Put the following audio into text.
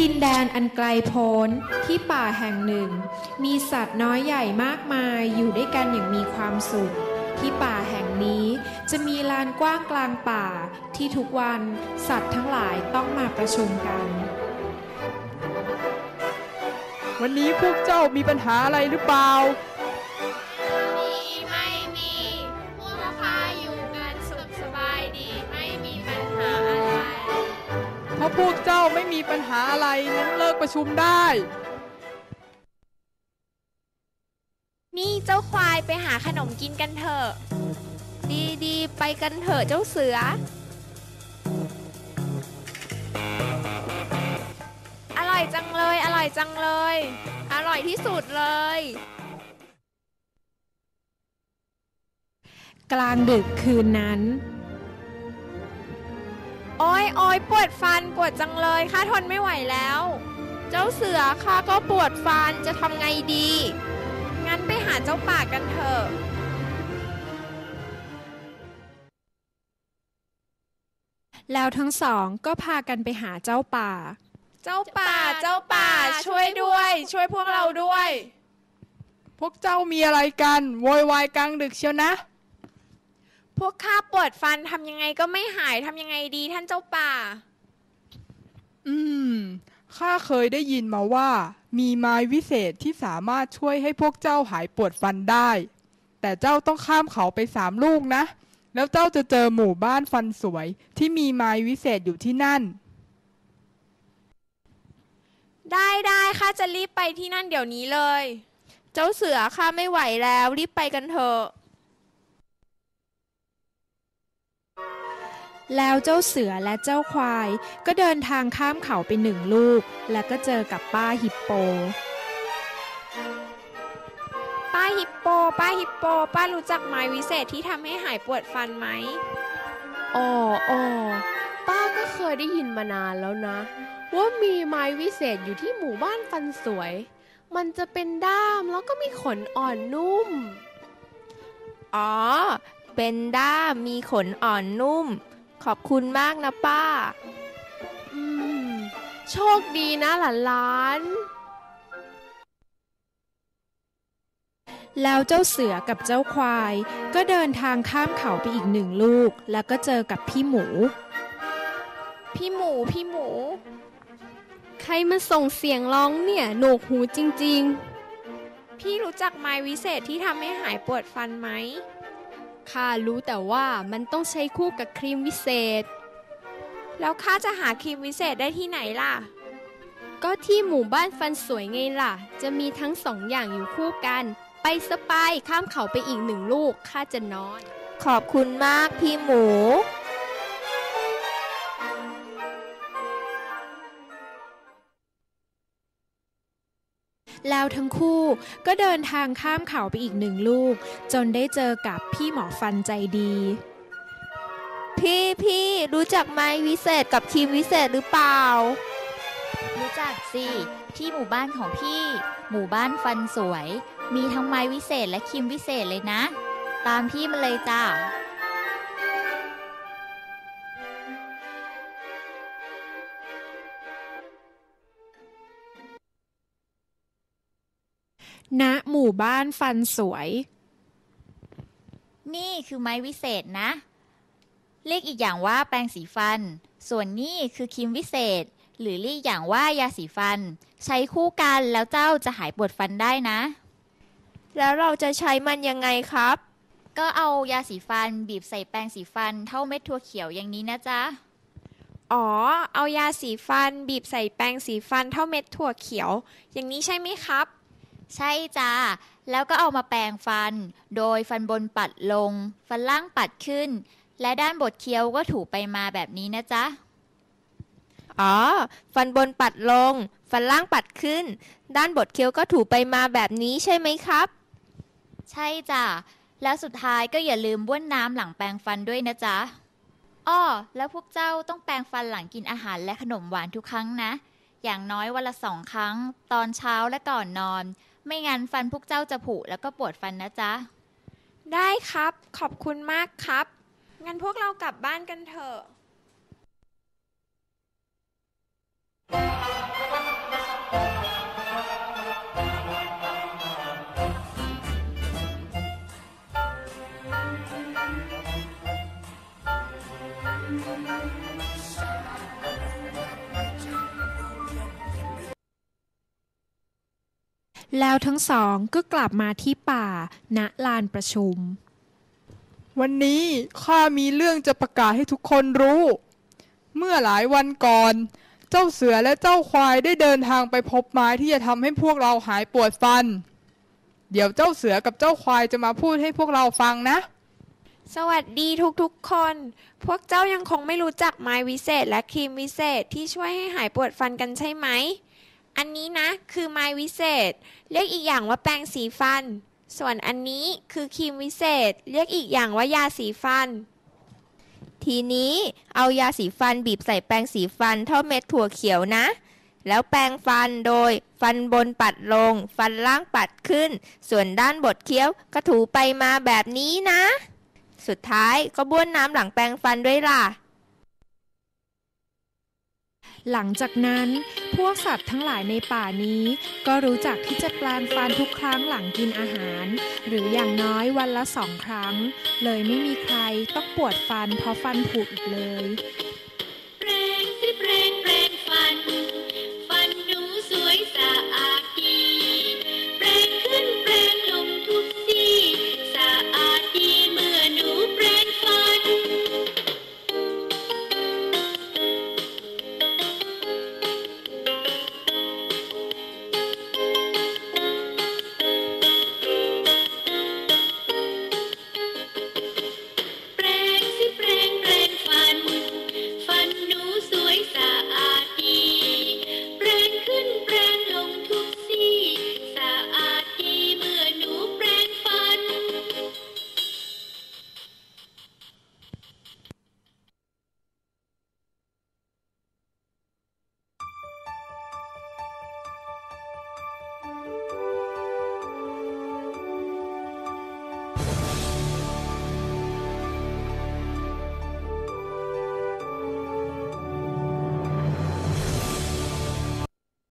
ดินแดนอันไกลโพ้นที่ป่าแห่งหนึ่ง มีสัตว์น้อยใหญ่มากมายอยู่ด้วยกันอย่างมีความสุข ที่ป่าแห่งนี้จะมีลานกว้างกลางป่าที่ทุกวันสัตว์ทั้งหลายต้องมาประชุมกัน วันนี้พวกเจ้ามีปัญหาอะไรหรือเปล่า พวกเจ้าไม่มีปัญหาอะไรนั้นเลิกประชุมได้ นี่เจ้าควายไปหาขนมกินกันเถอะ ดีดีๆไปกันเถอะเจ้าเสือ อร่อยจังเลย อร่อยจังเลย อร่อยที่สุดเลย กลางดึกคืนนั้น โอ้ยโอ้ยปวดฟันปวดจังเลยข้าทนไม่ไหวแล้ว เจ้าเสือข้าก็ปวดฟันจะทำไงดี งั้นไปหาเจ้าป่ากันเถอะแล้วทั้งสองก็พากันไปหาเจ้าป่า เจ้าป่า เจ้าป่า ช่วยด้วย ช่วยพวกเราด้วย พวกเจ้ามีอะไรกัน โวยวายกลางดึกเชียวนะ พวกข้าปวดฟันทำยังไงก็ไม่หายทำยังไงดีท่านเจ้าป่า อืม ข้าเคยได้ยินมาว่า มีไม้วิเศษที่สามารถช่วยให้พวกเจ้าหายปวดฟันได้ แต่เจ้าต้องข้ามเขาไปสามลูกนะ แล้วเจ้าจะเจอหมู่บ้านฟันสวย ที่มีไม้วิเศษอยู่ที่นั่น ได้ได้ข้าจะรีบไปที่นั่นเดี๋ยวนี้เลย เจ้าเสือข้าไม่ไหวแล้วรีบไปกันเถอะ แล้วเจ้าเสือและเจ้าควาย ก็เดินทางข้ามเขาไปหนึ่งลูก แล้วก็เจอกับป้าฮิปโป ป้าฮิปโป ป้าฮิปโป ป้ารู้จักไม้วิเศษที่ทำให้หายปวดฟันไหมอ๋ออ๋อป้าก็เคยได้ยินมานานแล้วนะ ว่ามีไม้วิเศษอยู่ที่หมู่บ้านฟันสวย มันจะเป็นด้ามแล้วก็มีขนอ่อนนุ่ม อ๋อ เป็นด้ามมีขนอ่อนนุ่ม ขอบคุณมากนะป้า อืม โชคดีนะหลานๆแล้วเจ้าเสือกับเจ้าควาย ก็เดินทางข้ามเขาไปอีกหนึ่งลูก แล้วก็เจอกับพี่หมู พี่หมูพี่หมู ใครมาส่งเสียงร้องเนี่ยโหนกหูจริงพี่รู้จักไม้วิเศษที่ทำให้หายปวดฟันไหม ข้ารู้แต่ว่ามันต้องใช้คู่กับครีมวิเศษ แล้วข้าจะหาครีมวิเศษได้ที่ไหนล่ะ ก็ที่หมู่บ้านฟันสวยไงล่ะ จะมีทั้งสองอย่างอยู่คู่กัน ไปสปายข้ามเขาไปอีกหนึ่งลูกข้าจะนอน ขอบคุณมากพี่หมู แล้วทั้งคู่ก็เดินทางข้ามเขาไปอีกหนึ่งลูก จนได้เจอกับพี่หมอฟันใจดี พี่พี่รู้จักไม้วิเศษกับครีมวิเศษหรือเปล่า รู้จักสิที่หมู่บ้านของพี่ หมู่บ้านฟันสวย มีทั้งไม้วิเศษและครีมวิเศษเลยนะ ตามพี่มาเลยจ้า มู่บ้านฟันสวย นี่คือไม้วิเศษนะ เรียกอีกอย่างว่าแปรงสีฟัน ส่วนนี่คือครีมวิเศษ หรือเรียกอย่างว่ายาสีฟัน ใช้คู่กันแล้วเจ้าจะหายปวดฟันได้นะ แล้วเราจะใช้มันยังไงครับ ก็เอายาสีฟันบีบใส่แปรงสีฟันเท่าเม็ดถั่วเขียวอย่างนี้นะจ๊ะอ๋อ เอายาสีฟัน บีบใส่แปรงสีฟันเท่าเม็ดถั่วเขียว อย่างนี้ใช่ไหมครับ ใช่จ้าแล้วก็เอามาแปรงฟัน โดยฟันบนปัดลง ฟันล่างปัดขึ้น และด้านบดเคี้ยวก็ถูไปมาแบบนี้นะจ๊ะ อ๋อ ฟันบนปัดลง ฟันล่างปัดขึ้น ด้านบดเคี้ยวก็ถูไปมาแบบนี้ใช่ไหมครับ ใช่จ้ะ แล้วสุดท้ายก็อย่าลืมบ้วนน้ำหลังแปรงฟันด้วยนะจ๊ะ อ้อ แล้วพวกเจ้าต้องแปรงฟันหลังกินอาหารและขนมหวานทุกครั้งนะ อย่างน้อยวันละสองครั้ง ตอนเช้าและก่อนนอน ไม่งั้นฟันพวกเจ้าจะผุแล้วก็ปวดฟันนะจ๊ะ ได้ครับ ขอบคุณมากครับ งั้นพวกเรากลับบ้านกันเถอะ แล้วทั้งสองก็กลับมาที่ป่า ณลานประชุม วันนี้ข้ามีเรื่องจะประกาศให้ทุกคนรู้ เมื่อหลายวันก่อน เจ้าเสือและเจ้าควายได้เดินทางไปพบไม้ที่จะทำให้พวกเราหายปวดฟัน เดี๋ยวเจ้าเสือกับเจ้าควายจะมาพูดให้พวกเราฟังนะสวัสดีทุกๆคน พวกเจ้ายังคงไม่รู้จักไม้วิเศษและครีมวิเศษที่ช่วยให้หายปวดฟันกันใช่ไหม อันนี้นะคือไม้วิเศษ เรียกอีกอย่างว่าแปรงสีฟัน ส่วนอันนี้คือครีมวิเศษ เรียกอีกอย่างว่ายาสีฟัน ทีนี้เอายาสีฟันบีบใส่แปรงสีฟันเท่าเม็ดถั่วเขียวนะ แล้วแปรงฟันโดยฟันบนปัดลง ฟันล่างปัดขึ้น ส่วนด้านบดเคี้ยวก็ถูไปมาแบบนี้นะ สุดท้ายก็บ้วนน้ำหลังแปรงฟันด้วยล่ะ หลังจากนั้นพวกสัตว์ทั้งหลายในป่านี้ ก็รู้จักที่จะแปลงฟันทุกครั้งหลังกินอาหาร หรืออย่างน้อยวันละสองครั้ง เลยไม่มีใครต้องปวดฟันเพราะฟันผุอีกเลย